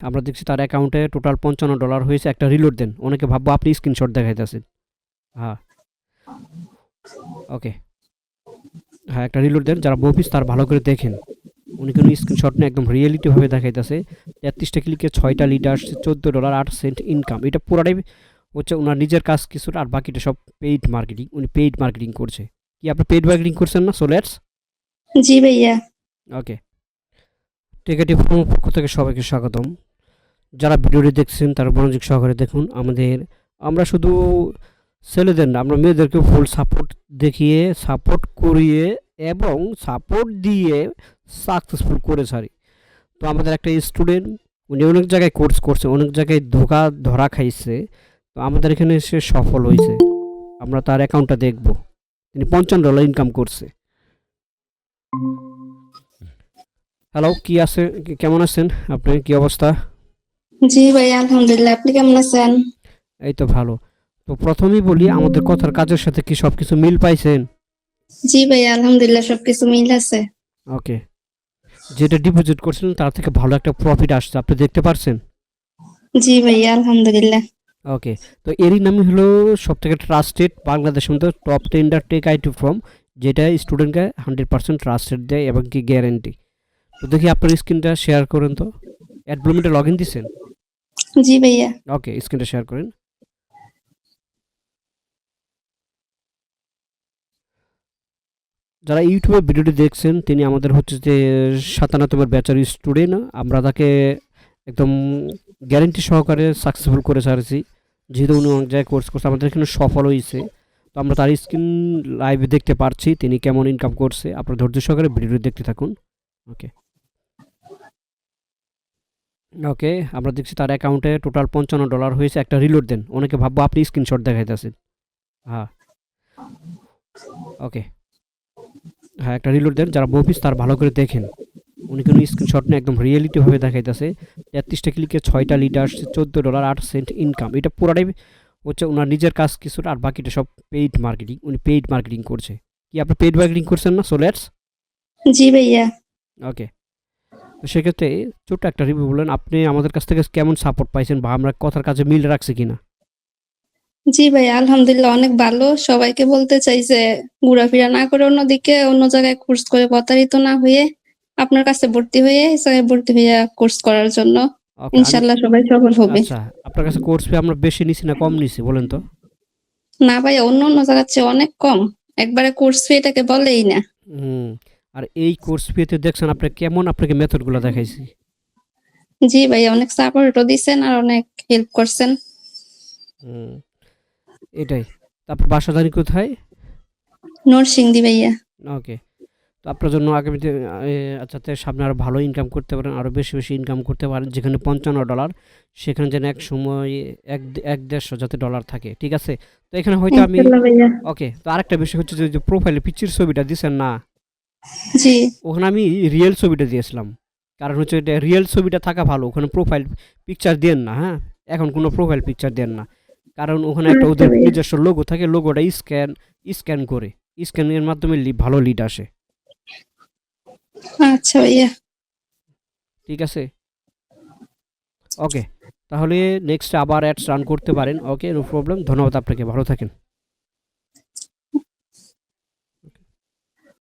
আমরা দেখছি তার অ্যাকাউন্টে টোটাল পঞ্চান্ন ডলার হয়েছে একটা রিলোড দেন। অনেকে ভাববো আপনি স্ক্রিনশট দেখাইতেছেন। হ্যাঁ। ওকে হ্যাঁ একটা রিলোড দেন। যারা বফিস তার ভালো করে দেখেন। উনি কোনো স্ক্রিনশট নিয়ে একদম রিয়েলিটিভাবে দেখাইতেছে। তেত্রিশটা ক্লিকে ছয়টা আসছে চোদ্দ ডলার আট সেন্ট ইনকাম এটা পুরাটাই হচ্ছে ওনার নিজের কাজ কিছুটা আর বাকিটা সব পেইড মার্কেটিং উনি পেইড মার্কেটিং করছে। কি আপনি পেইড মার্কেটিং করছেন না? সোলেটস জি ভাইয়া। ওকে টিকেটি পক্ষ থেকে সবাইকে স্বাগতম। যারা ভিডিওটি দেখছেন, তারা মনোযোগ সহকারে দেখুন। আমাদের, আমরা শুধু ছেলেদের না, আমরা মেয়েদেরকে ফুল সাপোর্ট দেখিয়ে সাপোর্ট করিয়ে এবং সাপোর্ট দিয়ে সাকসেসফুল করে ছাড়ি। তো আমাদের একটা স্টুডেন্ট উনি অনেক জায়গায় কোর্স করছে, অনেক জায়গায় ধোকা ধরা খাইছে। তো আমাদের এখানে সে সফল হয়েছে আমরা তার অ্যাকাউন্টটা দেখব। তিনি পঞ্চান্ন ডলার ইনকাম করছে। হ্যালো কি আছে, কেমন আছেন? আপনি কি অবস্থা? জি ভাই আলহামদুলিল্লাহ। আপনি কেমন আছেন? এই তো ভালো। তো প্রথমেই বলি আমাদের কথার কাজের সাথে কি সব কিছু মিল পাইছেন? জি ভাই আলহামদুলিল্লাহ সবকিছু মিল আছে। ওকে। যেটা ডিপোজিট করছিলেন তার থেকে ভালো একটা প্রফিট আসছে। আপনি দেখতে পারছেন? জি ভাই আলহামদুলিল্লাহ। ওকে। তো এরই নামই হলো সব থেকে ট্রাস্টেড বাংলাদেশের মধ্যে top tender tech IT firm যেটা স্টুডেন্টকে হান্ড্রেড পার্সেন্ট ট্রাস্টেড দেয় এবং কি গ্যারেন্টি তো দেখি আপনার স্ক্রিনটা শেয়ার করেন তো। অ্যাডব্লুমেন্টে লগ ইন দিচ্ছেন জি ভাইয়া ওকে স্ক্রিনটা শেয়ার করেন যারা ইউটিউবে ভিডিওটি দেখছেন, তিনি আমাদের হচ্ছে যে সাতান্নতম ব্যাচার স্টুডেন্ট আমরা তাকে একদম গ্যারেন্টি সহকারে সাকসেসফুল করে ছাড়ছি। যেহেতু উনি অনেক জায়গায় কোর্স করছে, আমাদের এখানে সফল হয়েছে। তো আমরা তার স্ক্রিন লাইভে দেখতে পারছি, তিনি কেমন ইনকাম করছে। আপনার ধৈর্য সহকারে ভিডিওটি দেখতে থাকুন। ওকে ওকে আমরা দেখছি তার অ্যাকাউন্টে টোটাল পঞ্চান্ন ডলার হয়েছে একটা রিলোড দেন। অনেকে ভাববো আপনি স্ক্রিনশট দেখাইতেছেন। হ্যাঁ। ওকে হ্যাঁ একটা রিলোড দেন যারা বফিস তার ভালো করে দেখেন। উনি কোনো স্ক্রিনশট নিয়ে একদম রিয়েলিটিভাবে দেখাইতেছে। তেত্রিশটা ক্লিকে ছয়টা লিটার চোদ্দ ডলার আট সেন্ট ইনকাম এটা পুরাটাই হচ্ছে ওনার নিজের কাজ কিছুটা আর বাকিটা সব পেইড মার্কেটিং উনি পেইড মার্কেটিং করছে। কি আপনি পেইড মার্কেটিং করছেন না সোলেটস জি ভাইয়া। ওকে সেক্ষেত্রে ছোট্ট একটা রিভিউ বললেন আপনি আমাদের কাছ থেকে কেমন সাপোর্ট পাইছেন বা আমরা কথার কাছে মিল রাখছি কিনা? জি ভাই আলহামদুলিল্লাহ অনেক ভালো। সবাইকে বলতে চাই যে ঘোরাফেরা না করে অন্যদিকে অন্য জায়গায় কোর্স করে প্রতারিত না হয়ে আপনার কাছে ভর্তি হয়ে জায়গায় ভর্তি হয়ে কোর্স করার জন্য ইনশাল্লাহ সবাই সফল হবে। আচ্ছা আপনার কাছে কোর্স ফি আমরা বেশি নিছি না কম নিছি বলেন তো? না ভাই অন্য অন্য জায়গার চেয়ে অনেক কম। একবারে কোর্স ফি এটাকে বলেই না। হুম আর এই কোর্স ফিতে দেখছেন আপনি কেমন আপনাকে মেথডগুলো দেখাইছি। জি ভাইয়া অনেক সাপোর্টও দিছেন আর অনেক হেল্প করছেন। হুম এটাই। তারপর বাসাদারি কোথায়? নরসিংদী ভাইয়া। ওকে। তো আপনার জন্য আগামীতে আচ্ছা তো সামনে আরও ভালো ইনকাম করতে পারেন আরও বেশি বেশি ইনকাম করতে পারেন যেখানে পঞ্চান্ন ডলার সেখানে যেন এক সময় এক এক দেড়শো যাতে ডলার থাকে ঠিক আছে? তো এখানে হয়তো আমি ওকে তো আরেকটা বিষয় হচ্ছে যে প্রোফাইলে পিচির ছবিটা দিছেন না জি। ওখানে আমি রিয়েল ছবিটা দিয়েছিলাম। কারণ হচ্ছে এটা রিয়েল ছবিটা থাকা ভালো ওখানে প্রোফাইল পিকচার দেন না হ্যাঁ? এখন কোনো প্রোফাইল পিকচার দেন না। কারণ ওখানে একটা ওদের নিজস্ব লোগো থাকে লোগোটা স্ক্যান স্ক্যান করে। স্ক্যানের মাধ্যমে ভালো লিড আসে। আচ্ছা ভাইয়া। ঠিক আছে? ওকে তাহলে নেক্সট আবার অ্যাডস রান করতে পারেন। ওকে নো প্রবলেম ধন্যবাদ আপনাকে ভালো থাকেন।